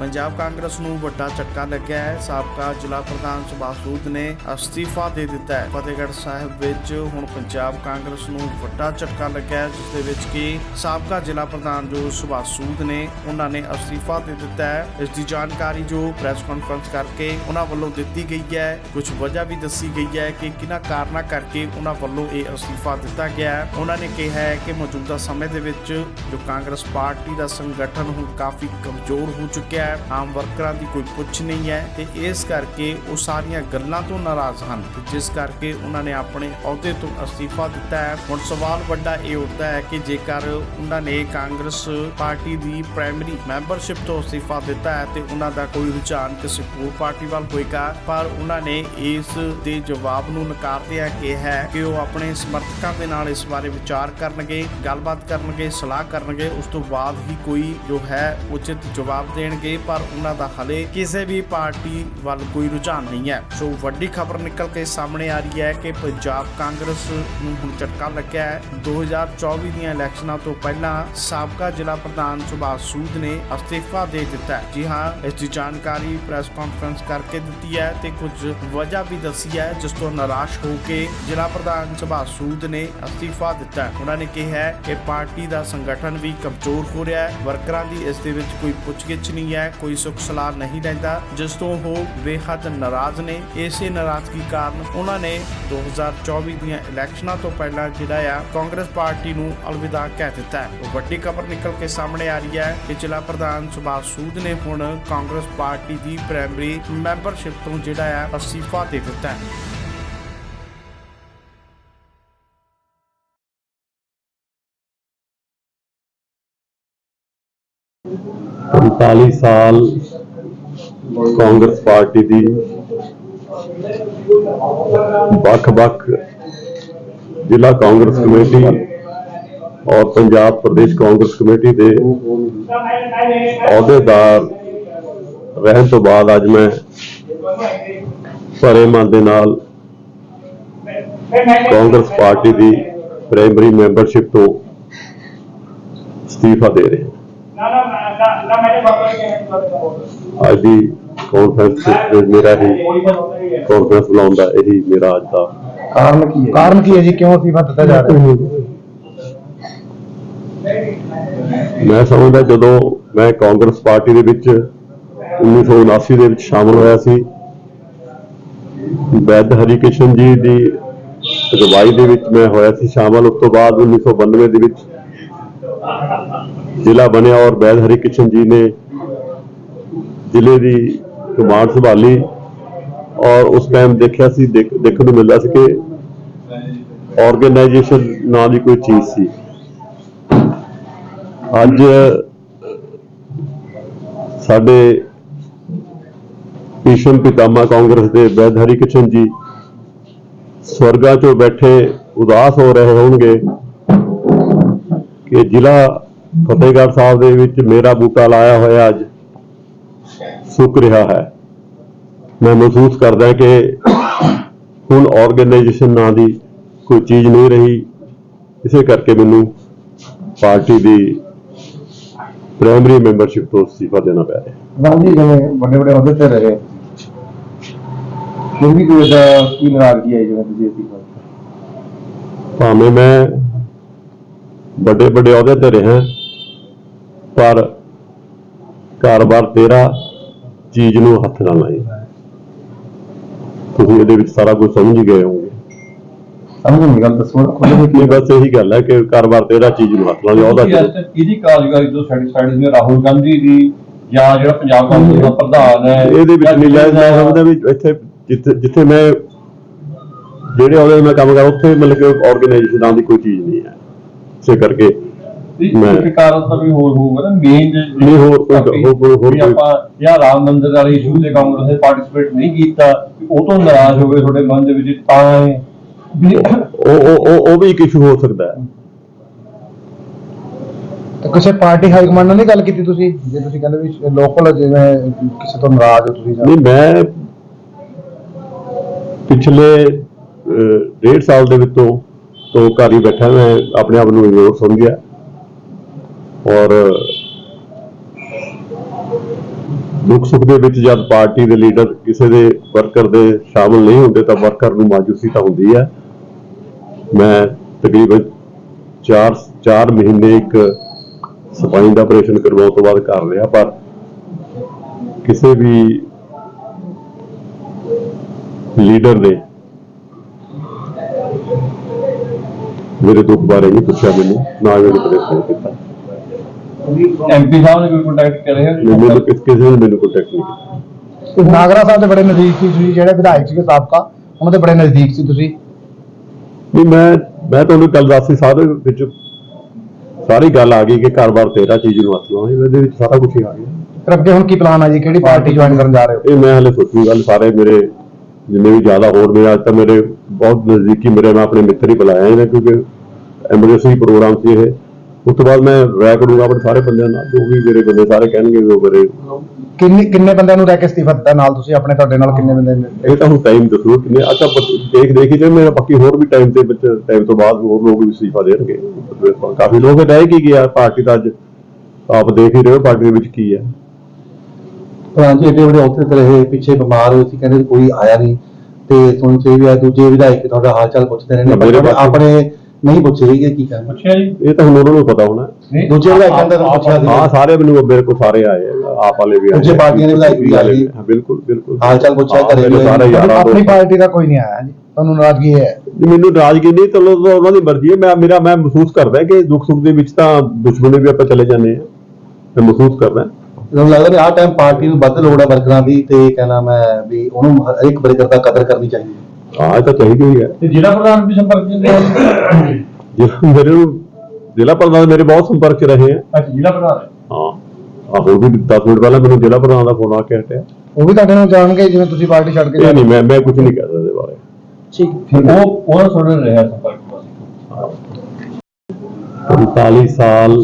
ਪੰਜਾਬ ਕਾਂਗਰਸ ਨੂੰ ਵੱਡਾ ਝਟਕਾ ਲੱਗਿਆ ਹੈ। ਸਾਬਕਾ ਜ਼ਿਲ੍ਹਾ ਪ੍ਰਧਾਨ ਸੁਭਾਸ਼ ਸੂਦ ਨੇ ਅਸਤੀਫਾ ਦੇ ਦਿੱਤਾ ਹੈ। ਫਤਿਹਗੜ੍ਹ ਸਾਹਿਬ ਵਿੱਚ ਹੁਣ ਪੰਜਾਬ ਕਾਂਗਰਸ ਨੂੰ ਵੱਡਾ ਝਟਕਾ ਲੱਗਿਆ ਹੈ, ਜਿਸ ਦੇ ਵਿੱਚ ਕਿ ਸਾਬਕਾ ਜ਼ਿਲ੍ਹਾ ਪ੍ਰਧਾਨ ਜੋ ਸੁਭਾਸ਼ ਸੂਦ ਨੇ, ਉਹਨਾਂ ਨੇ ਅਸਤੀਫਾ ਦੇ ਦਿੱਤਾ ਹੈ। ਇਸ ਦੀ ਜਾਣਕਾਰੀ ਜੋ ਪ੍ਰੈਸ ਕਾਨਫਰੰਸ ਕਰਕੇ ਉਹਨਾਂ ਵੱਲੋਂ ਦਿੱਤੀ ਗਈ ਹੈ, ਕੁਝ ਵਜ੍ਹਾ ਵੀ ਦੱਸੀ ਗਈ ਹੈ ਕਿ ਕਿਹਨਾਂ ਕਾਰਨਾਂ ਕਰਕੇ ਉਹਨਾਂ ਵੱਲੋਂ ਇਹ ਅਸਤੀਫਾ ਦਿੱਤਾ ਗਿਆ ਹੈ। ਉਹਨਾਂ ਨੇ ਕਿਹਾ ਹੈ ਕਿ ਮੌਜੂਦਾ ਸਮੇਂ ਦੇ ਵਿੱਚ ਜੋ ਕਾਂਗਰਸ ਪਾਰਟੀ ਦਾ ਸੰਗਠਨ ਹੁਣ ਕਾਫੀ ਕਮਜ਼ੋਰ ਹੋ ਚੁੱਕਿਆ ਹੈ। ਆਮ ਵਰਕਰਾਂ ਦੀ ਕੋਈ ਪੁੱਛ ਨਹੀਂ ਹੈ ਤੇ ਇਸ ਕਰਕੇ ਉਹ ਸਾਰੀਆਂ ਗੱਲਾਂ ਤੋਂ ਨਾਰਾਜ਼ ਹਨ ਜਿਸ ਕਰਕੇ ਉਹਨਾਂ ਨੇ ਆਪਣੇ ਅਹੁਦੇ ਤੋਂ ਅਸਤੀਫਾ ਦਿੱਤਾ ਹੈ। ਹੁਣ ਸਵਾਲ ਵੱਡਾ ਇਹ ਉੱਠਦਾ ਹੈ ਕਿ ਜੇਕਰ ਉਹਨਾਂ ਨੇ ਕਾਂਗਰਸ ਪਾਰਟੀ ਦੀ ਪ੍ਰਾਇਮਰੀ ਮੈਂਬਰਸ਼ਿਪ ਤੋਂ ਅਸਤੀਫਾ ਦਿੱਤਾ ਹੈ ਤੇ ਉਹਨਾਂ ਦਾ ਕੋਈ ਰੁਝਾਨ ਕਿਸੇ ਹੋਰ ਪਾਰਟੀ ਵੱਲ ਹੋਏਗਾ, ਪਰ ਉਹਨਾਂ ਨੇ ਇਸ ਦੇ ਜਵਾਬ ਨੂੰ ਨਕਾਰਦਿਆਂ ਕਿਹਾ ਹੈ ਕਿ ਉਹ ਆਪਣੇ ਸਮਰਥਕਾਂ ਦੇ ਨਾਲ ਇਸ ਬਾਰੇ ਵਿਚਾਰ ਕਰਨਗੇ, ਗੱਲਬਾਤ ਕਰਨਗੇ, ਸਲਾਹ ਕਰਨਗੇ, ਉਸ ਤੋਂ ਬਾਅਦ ਹੀ ਕੋਈ ਜੋ ਹੈ ਉਚਿਤ ਜਵਾਬ ਦੇਣਗੇ। ਪਰ ਉਹਨਾਂ ਦਾ ਹਲੇ ਕਿਸੇ ਵੀ ਪਾਰਟੀ ਵੱਲ ਕੋਈ ਰੁਝਾਨ ਨਹੀਂ ਹੈ। ਸੋ ਵੱਡੀ ਖਬਰ ਨਿਕਲ ਕੇ ਸਾਹਮਣੇ ਆ ਰਹੀ ਹੈ ਕਿ ਪੰਜਾਬ ਕਾਂਗਰਸ ਨੂੰ ਹੁਣ ਝਟਕਾ ਲੱਗਿਆ ਹੈ। 2024 ਦੀਆਂ ਇਲੈਕਸ਼ਨਾਂ ਤੋਂ ਪਹਿਲਾਂ ਸਾਬਕਾ ਜ਼ਿਲ੍ਹਾ ਪ੍ਰਧਾਨ ਸੁਭਾਸ਼ ਸੂਦ ਨੇ ਅਸਤੀਫਾ ਦੇ ਦਿੱਤਾ ਹੈ। ਜੀ ਹਾਂ, ਇਸ ਦੀ ਜਾਣਕਾਰੀ ਪ੍ਰੈਸ ਕਾਨਫਰੰਸ ਕਰਕੇ ਦਿੱਤੀ ਹੈ ਤੇ ਕੁਝ ਵਜ੍ਹਾ ਵੀ ਦੱਸੀ ਹੈ, ਜਿਸ ਤੋਂ ਨਿਰਾਸ਼ ਹੋ ਕੇ ਜ਼ਿਲ੍ਹਾ ਪ੍ਰਧਾਨ ਸੁਭਾਸ਼ ਸੂਦ ਨੇ ਅਸਤੀਫਾ ਦਿੱਤਾ ਹੈ। ਉਹਨਾਂ ਨੇ ਕਿਹਾ ਹੈ ਕਿ ਪਾਰਟੀ ਦਾ ਸੰਗਠਨ ਵੀ ਕਮਜ਼ੋਰ ਹੋ ਰਿਹਾ ਹੈ। ਵਰਕਰਾਂ ਦੀ ਇਸ ਦੇ ਵਿੱਚ ਕੋਈ ਪੁੱਛਗਿੱਛ ਨਹੀਂ ਹੈ। ਕੋਈ ਸੁਖ ਸਲਾਹ ਨਹੀਂ ਲੈਂਦਾ। ਜਿਸ ਤੋਂ ਉਹ ਬੇਹੱਦ ਨਾਰਾਜ਼ ਨੇ। ਇਸੇ ਨਾਰਾਜ਼ਗੀ ਕਾਰਨ ਉਹਨਾਂ ਨੇ 2024 ਦੀਆਂ ਇਲੈਕਸ਼ਨਾਂ ਤੋਂ ਪਹਿਲਾਂ ਜਿਹੜਾ ਆ, ਕਾਂਗਰਸ ਪਾਰਟੀ ਨੂੰ ਅਲਵਿਦਾ ਕਹਿ ਦਿੱਤਾ ਉਹ ਵੱਡੀ ਖਬਰ ਨਿਕਲ ਕੇ ਸਾਹਮਣੇ ਆ ਰਹੀ ਹੈ ਕਿ ਜ਼ਿਲ੍ਹਾ ਪ੍ਰਧਾਨ ਸੁਭਾਸ਼ ਸੂਦ ਨੇ ਹੁਣ ਕਾਂਗਰਸ ਪਾਰਟੀ ਦੀ ਪ੍ਰਾਇਮਰੀ ਮੈਂਬਰਸ਼ਿਪ ਤੋਂ ਜਿਹੜਾ ਆ ਅਸਤੀਫਾ ਦੇ ਦਿੱਤਾ ਹੈ। ਉਨਤਾਲੀ ਸਾਲ ਕਾਂਗਰਸ ਪਾਰਟੀ ਦੀ ਵੱਖ-ਵੱਖ ਜ਼ਿਲ੍ਹਾ ਕਾਂਗਰਸ ਕਮੇਟੀ ਔਰ ਪੰਜਾਬ ਪ੍ਰਦੇਸ਼ ਕਾਂਗਰਸ ਕਮੇਟੀ ਦੇ ਅਹੁਦੇਦਾਰ ਰਹਿਣ ਤੋਂ ਬਾਅਦ ਅੱਜ ਮੈਂ ਭਰੇ ਮਨ ਦੇ ਨਾਲ ਕਾਂਗਰਸ ਪਾਰਟੀ ਦੀ ਪ੍ਰਾਇਮਰੀ ਮੈਂਬਰਸ਼ਿਪ ਤੋਂ ਅਸਤੀਫਾ ਦੇ ਰਿਹਾ। ਅੱਜ ਦੀ ਕਾਨਫਰੰਸ ਮੇਰਾ ਹੀ। ਕਾਨਫਰੰਸ ਬੁਲਾਉਣ ਦਾ ਇਹੀ ਮੇਰਾ ਅੱਜ ਦਾ ਕਾਰਨ ਕੀ ਹੈ? ਕਾਰਨ ਕੀ ਹੈ ਜੀ? ਕਿਉਂ ਅਸਤੀਫਾ ਦਿੱਤਾ ਜਾ ਰਿਹਾ? ਹੈ ਮੈਂ ਸਮਝਦਾ ਜਦੋਂ ਮੈਂ ਕਾਂਗਰਸ ਪਾਰਟੀ ਦੇ ਵਿੱਚ 1979 ਦੇ ਵਿੱਚ ਸ਼ਾਮਲ ਹੋਇਆ ਸੀ ਵੈਦ ਹਰੀਕ੍ਰਿਸ਼ਨ ਜੀ ਦੀ ਅਗਵਾਈ ਦੇ ਵਿੱਚ ਮੈਂ ਹੋਇਆ ਸੀ ਸ਼ਾਮਲ ਉਸ ਤੋਂ ਬਾਅਦ 1992 ਦੇ ਵਿੱਚ ਜ਼ਿਲ੍ਹਾ ਬਣਿਆ ਔਰ ਵੈਦ ਕਿਸ਼ਨ ਜੀ ਨੇ ਜ਼ਿਲ੍ਹੇ ਦੀ ਕਮਾਂਡ ਸੰਭਾਲੀ ਔਰ ਉਸ ਟਾਈਮ ਦੇਖਿਆ ਸੀ ਦੇਖਣ ਨੂੰ ਮਿਲਦਾ ਸੀ ਕਿ ਆਰਗੇਨਾਈਜੇਸ਼ਨ ਨਾਂ ਦੀ ਕੋਈ ਚੀਜ਼ ਸੀ। ਅੱਜ ਸਾਡੇ ਭੀਸ਼ਮ ਪਿਤਾਮਾ ਕਾਂਗਰਸ ਦੇ ਵੈਦ ਹਰੀਕ੍ਰਿਸ਼ਨ ਜੀ ਸਵਰਗਾਂ 'ਚੋਂ ਬੈਠੇ ਉਦਾਸ ਹੋ ਰਹੇ ਹੋਣਗੇ ਕਿ ਜ਼ਿਲ੍ਹਾ ਫਤਿਹਗੜ੍ਹ ਸਾਹਿਬ ਦੇ ਵਿੱਚ ਮੇਰਾ ਬੂਟਾ ਲਾਇਆ ਹੋਇਆ ਅੱਜ। ਸੁੱਕ ਰਿਹਾ ਹੈ। ਮੈਂ ਮਹਿਸੂਸ ਕਰਦਾ ਕਿ ਹੁਣ ਆਰਗੇਨਾਈਜੇਸ਼ਨ ਨਾਂ ਦੀ ਕੋਈ ਚੀਜ਼ ਨਹੀਂ ਰਹੀ। ਇਸੇ ਕਰਕੇ ਮੈਨੂੰ ਪਾਰਟੀ ਦੀ ਪ੍ਰਾਇਮਰੀ ਮੈਂਬਰਸ਼ਿਪ ਤੋਂ ਅਸਤੀਫਾ ਦੇਣਾ ਪੈ ਰਿਹਾ। ਪ੍ਰਧਾਨ ਜੀ ਜਿਵੇਂ ਵੱਡੇ ਵੱਡੇ ਅਹੁਦੇ ਤੇ ਰਹੇ ਫਿਰ ਵੀ ਕੋਈ ਦਾ ਕੀ ਨਾਰਾਜ਼ਗੀ ਹੈ ਜਿਵੇਂ ਤੁਸੀਂ ਅਸਤੀਫਾ? ਭਾਵੇਂ ਮੈਂ ਵੱਡੇ ਵੱਡੇ ਅਹੁਦੇ ਤੇ ਰਿਹਾ ਪਰ ਘਰ-ਬਾਰ ਤੇਰਾ ਚੀਜ਼ ਨੂੰ ਹੱਥ ਨਾ ਲਾਈ। ਤੁਸੀਂ ਇਹਦੇ ਵਿੱਚ ਸਾਰਾ ਕੁਝ ਸਮਝ ਗਏ ਹੋਵੋਗੇ। ਸਮਝ ਨਹੀਂ ਗੱਲ ਦੱਸੋ ਖੁੱਲ੍ਹ ਕੇ ਬਸ ਇਹੀ ਗੱਲ ਹੈ ਕਿ ਘਰ-ਬਾਰ ਤੇਰਾ ਚੀਜ਼ ਨੂੰ ਹੱਥ ਲਾ ਲਿਆ ਉਹਦਾ। ਇਹਦੀ ਕਾਰਜਕਾਰੀ ਤੋਂ ਸੈਟੀਸਫਾਈਡ ਨੇ ਰਾਹੁਲ ਗਾਂਧੀ ਦੀ ਜਾਂ ਜਿਹੜਾ ਪੰਜਾਬ ਕਾਂਗਰਸ ਦਾ ਪ੍ਰਧਾਨ ਹੈ ਇਹਦੇ ਵਿੱਚ ਨਹੀਂ ਜਾਇਜ਼ ਮੈਂ ਸਮਝਦਾ ਵੀ ਇੱਥੇ ਜਿੱਥੇ ਜਿੱਥੇ ਮੈਂ ਜਿਹੜੇ ਅਹੁਦੇ ਤੇ ਮੈਂ ਕੰਮ ਕਰ ਉੱਥੇ ਮਤਲਬ ਕਿ ਆਰਗੇਨਾਈਜੇਸ਼ਨ ਨਾਂ ਦੀ ਕੋਈ ਚੀਜ਼ ਨਹੀਂ ਹੈ। ਇਸੇ ਕਰਕੇ ਮੈਂ- ਇੱਕ ਕਾਰਨ ਤਾਂ ਵੀ ਹੋਰ ਹੋਊਗਾ ਨਾ ਮੇਨ ਨਹੀਂ, ਹੋਰ ਕੋਈ- ਹੋਰ- ਹੋਰ- ਹੋਰ ਕੋਈ- ਆਪਾਂ ਜਾਂ ਰਾਮ ਮੰਦਿਰ ਵਾਲੇ ਇਸ਼ੂ ਤੇ ਕਾਂਗਰਸ ਨੇ ਪਾਰਟਿਸਿਪੇਟ ਨਹੀਂ ਕੀਤਾ ਉਹ ਤੋਂ ਨਾਰਾਜ਼ ਹੋ ਗਏ ਤੁਹਾਡੇ ਮਨ ਦੇ ਵਿੱਚ ਤਾਂ ਇਹ ਵੀ ਉਹ ਉਹ ਉਹ- ਉਹ ਵੀ ਇੱਕ ਇਸ਼ੂ ਹੋ ਸਕਦਾ ਹੈ। ਤੇ ਕਿਸੇ ਪਾਰਟੀ ਹਾਈ ਕਮਾਂਡ ਨਾਲ ਨਹੀਂ ਗੱਲ ਕੀਤੀ ਤੁਸੀਂ? ਜੇ ਤੁਸੀਂ ਕਹਿੰਦੇ ਵੀ ਲੋਕਲ ਜਿਵੇਂ ਕਿਸੇ ਤੋਂ ਨਾਰਾਜ਼ ਹੋ ਤੁਸੀਂ ਨਹੀਂ ਮੈਂ ਪਿਛਲੇ ਅਹ, ਡੇਢ ਸਾਲ ਦੇ ਵਿੱਚੋਂ ਤੋਂ ਘਰ ਹੀ ਬੈਠਾ ਮੈਂ ਆਪਣੇ ਆਪ ਨੂੰ ਇਗਨੋਰ ਸਮਝਿਆ। ਔਰ ਦੁੱਖ ਸੁੱਖ ਦੇ ਵਿੱਚ ਜਦ ਪਾਰਟੀ ਦੇ ਲੀਡਰ ਕਿਸੇ ਦੇ ਵਰਕਰ ਦੇ ਸ਼ਾਮਲ ਨਹੀਂ ਹੁੰਦੇ ਤਾਂ ਵਰਕਰ ਨੂੰ ਮਾਜੂਸੀ ਤਾਂ ਹੁੰਦੀ ਹੈ ਮੈਂ ਤਕਰੀਬਨ 4 4 ਮਹੀਨੇ ਇੱਕ ਸਫ਼ਾਈ ਦਾ ਆਪਰੇਸ਼ਨ ਕਰਵਾਉਣ ਤੋਂ ਬਾਅਦ ਕਰ ਲਿਆ ਪਰ ਕਿਸੇ ਵੀ ਲੀਡਰ ਨੇ ਮੇਰੇ ਦੁੱਖ ਬਾਰੇ ਨਹੀਂ ਪੁੱਛਿਆ ਮੈਨੂੰ, ਨਾ ਹੀ ਮੈਨੂੰ ਪ੍ਰੇਸ਼ਨ ਕੀਤਾ। ਐਮਪੀ ਸਾਹਿਬ ਨੇ ਕੋਈ ਕੰਟੈਕਟ ਕਰਿਆ? ਮੈਨੂੰ ਕਿਸ ਕਿਸੇ ਨੇ ਮੈਨੂੰ ਕੰਟੈਕਟ ਨਹੀਂ ਕੀਤਾ। ਤੇ ਨਾਗਰਾ ਸਾਹਿਬ ਦੇ ਬੜੇ ਨਜ਼ਦੀਕ ਸੀ ਤੁਸੀਂ ਜਿਹੜੇ ਵਿਧਾਇਕ ਸੀਗੇ ਸਾਬਕਾ ਉਹਨਾਂ ਦੇ ਬੜੇ ਨਜ਼ਦੀਕ ਸੀ ਤੁਸੀਂ? ਨਹੀਂ ਮੈਂ ਮੈਂ ਤੁਹਾਨੂੰ ਕੱਲ ਦੱਸੀ ਸਾਰੇ ਵਿੱਚ ਸਾਰੀ ਗੱਲ ਆ ਗਈ ਕਿ ਘਰ-ਬਾਰ ਤੇਰਾ ਚੀਜ਼ ਨੂੰ ਹੱਥ ਲਾਉਣੀ ਇਹਦੇ ਵਿੱਚ ਸਾਰਾ ਕੁਝ ਹੀ ਆ ਗਿਆ। ਫਿਰ ਅੱਗੇ ਹੁਣ ਕੀ ਪਲਾਨ ਹੈ ਜੀ? ਕਿਹੜੀ ਪਾਰਟੀ ਜੁਆਇਨ ਕਰਨ ਜਾ ਰਹੇ ਹੋ? ਇਹ ਮੈਂ ਹਲੇ ਸੋਚੀ ਗੱਲ ਸਾਰੇ ਮੇਰੇ ਜਿੰਨੇ ਵੀ ਜ਼ਿਆਦਾ ਹੋਰ ਮੇਰੇ ਅੱਜ ਤਾਂ ਮੇਰੇ ਬਹੁਤ ਨਜ਼ਦੀਕੀ ਮੇਰੇ ਮੈਂ ਆਪਣੇ ਮਿੱਤਰ ਹੀ ਬੁਲਾਇਆ ਇਹਨਾਂ ਕਿਉਂਕਿ ਐਮਰਜੈਂਸੀ ਪ੍ਰੋਗਰਾਮ ਸੀ ਇਹ। ਉਸ ਤੋਂ ਬਾਅਦ ਮੈਂ ਰਾਇ ਕਰੂੰਗਾ ਆਪਣੇ ਸਾਰੇ ਬੰਦਿਆਂ ਨਾਲ ਜੋ ਵੀ ਮੇਰੇ ਬੰਦੇ ਸਾਰੇ ਕਹਿਣਗੇ ਉਹ ਮੇਰੇ ਕਿੰਨੇ ਕਿੰਨੇ ਬੰਦਿਆਂ ਨੂੰ ਰਹਿ ਕੇ ਅਸਤੀਫਾ ਦਿੱਤਾ ਨਾਲ ਤੁਸੀਂ ਆਪਣੇ ਤੁਹਾਡੇ ਨਾਲ ਕਿੰਨੇ ਬੰਦੇ ਨੇ? ਇਹ ਤਾਂ ਹੁਣ ਟਾਈਮ ਦੱਸੋ ਕਿੰਨੇ ਅੱਛਾ ਦੇਖ ਦੇਖੀ ਜੇ ਮੇਰਾ ਬਾਕੀ ਹੋਰ ਵੀ ਟਾਈਮ ਦੇ ਵਿੱਚ ਟਾਈਮ ਤੋਂ ਬਾਅਦ ਹੋਰ ਲੋਕ ਵੀ ਅਸਤੀਫਾ ਦੇਣਗੇ। ਕਾਫੀ ਲੋਕ ਰਹਿ ਕੀ ਗਿਆ ਪਾਰਟੀ ਦਾ ਅੱਜ ਆਪ ਦੇਖ ਹੀ ਰਹੇ ਹੋ ਪਾਰਟੀ ਦੇ ਵਿੱਚ ਕੀ ਹੈ। ਪ੍ਰਧਾਨ ਜੀ ਵੱਡੇ ਅਹੁਦੇ ਤੇ ਰਹੇ ਪਿੱਛੇ ਬਿਮਾਰ ਹੋਏ ਸੀ ਕਹਿੰਦੇ ਕੋਈ ਆਇਆ ਨਹੀਂ। ਤੇ ਸੁਣ ਸੀ ਵੀ ਆ ਦੂਜੇ ਵਿਧਾਇਕ ਤੁਹਾਡਾ ਹਾਲ ਚਾਲ ਪੁੱਛਦੇ ਰਹੇ ਨੇ ਮੇਰੇ ਪਰ ਪਾਸੇ- ਆਪਣੇ ਨਹੀਂ ਪੁੱਛੇ ਸੀਗੇ ਕੀ ਕਹਿਣਾ ਪੁੱਛਿਆ ਜੀ। ਇਹ ਤਾਂ ਹੁਣ ਉਹਨਾਂ ਨੂੰ ਪਤਾ ਹੋਣਾ। ਨਹੀਂ, ਦੂਜੇ ਵਿਧਾਇਕਾਂ ਦਾ ਤਾਂ ਪੁੱਛਿਆ ਸੀ। ਹਾਂ ਸਾਰੇ ਮੈਨੂੰ ਮੇਰੇ ਕੋਲ ਸਾਰੇ ਆਏ ਆ, ਆਪ ਵਾਲੇ ਵੀ ਆਏ ਦੂਜੇ ਪਾਰਟੀਆਂ ਦੇ ਵਿਧਾਇਕ ਵੀ ਆਏ। ਹਾਂ, ਬਿਲਕੁਲ ਬਿਲਕੁਲ। ਹਾਲ ਚਾਲ ਪੁੱਛਿਆ, ਹਾਂ, ਘਰੇ ਸਾਰੇ ਯਾਰਾਂ ਆਪਣੀ ਪਾਰਟੀ ਦਾ ਕੋਈ ਨਹੀਂ ਆਇਆ ਜੀ ਤੁਹਾਨੂੰ ਨਾਰਾਜ਼ਗੀ ਹੈ। ਜੀ, ਮੈਨੂੰ ਨਾਰਾਜ਼ਗੀ ਨਹੀਂ ਚਲੋ ਤਾਂ ਉਹਨਾਂ ਦੀ ਮਰਜ਼ੀ ਹੈ। ਮੈਂ ਮੇਰਾ ਮੈਂ ਮਹਿਸੂਸ ਕਰਦਾ ਕਿ ਦੁੱਖ ਸੁੱਖ ਦੇ ਵਿੱਚ ਤਾਂ ਦੁਸ਼ਮਣੀ ਵੀ ਆਪਾਂ ਚਲੇ ਜਾਂਦੇ ਆ ਮੈਂ ਮਹਿਸੂਸ ਕਰਦਾ। ਮੈਨੂੰ ਲੱਗਦਾ ਵੀ ਆਹ ਟਾਈਮ ਪਾਰਟੀ ਨੂੰ ਵੱਧ ਲੋੜ ਹੈ ਵਰਕਰਾਂ ਦੀ ਤੇ ਕਹਿਣਾ ਮੈਂ ਵੀ ਉਹਨੂੰ ਹਰ ਇੱਕ ਵਰਕਰ ਦਾ ਕਦਰ ਕਰਨੀ ਚਾਹੀਦੀ ਹੈ। ਹਾਂ ਇਹ ਤਾਂ ਚਾਹੀਦੀ ਹੀ ਹੈ। ਤੇ ਜ਼ਿਲ੍ਹਾ ਪ੍ਰਧਾਨ ਵੀ ਸੰਪਰਕ ਨੇ? ਜਿਸ ਮੇਰੇ ਨੂੰ ਜ਼ਿਲ੍ਹਾ ਪ੍ਰਧਾਨ ਮੇਰੇ ਬਹੁਤ ਸੰਪਰਕ 'ਚ ਰਹੇ ਆ। ਅੱਛਾ ਜ਼ਿਲ੍ਹਾ ਪ੍ਰਧਾਨ ਹੈ। ਹਾਂ। ਆ ਹੋਰ ਵੀ 10 ਮਿੰਟ ਪਹਿਲਾਂ ਮੈਨੂੰ ਜ਼ਿਲ੍ਹਾ ਪ੍ਰਧਾਨ ਦਾ ਫੋਨ ਆ ਕੇ ਹਟਿਆ। ਉਹ ਵੀ ਤੁਹਾਡੇ ਨਾਲ ਜਾਣਗੇ ਜਿਵੇਂ ਤੁਸੀਂ ਪਾਰਟੀ ਛੱਡ ਕੇ ਇਹ ਨਹੀਂ ਮੈਂ ਮੈਂ ਕੁਝ ਨਹੀਂ ਕਹਿ ਸਕਦਾ ਇਹਦੇ ਬਾਰੇ। ਉਹ ਉਹਨਾਂ ਤੁਹਾਡੇ ਨਾਲ ਰਿਹਾ ਸੰਪਰਕ ਵਿੱਚ 45 ਸਾਲ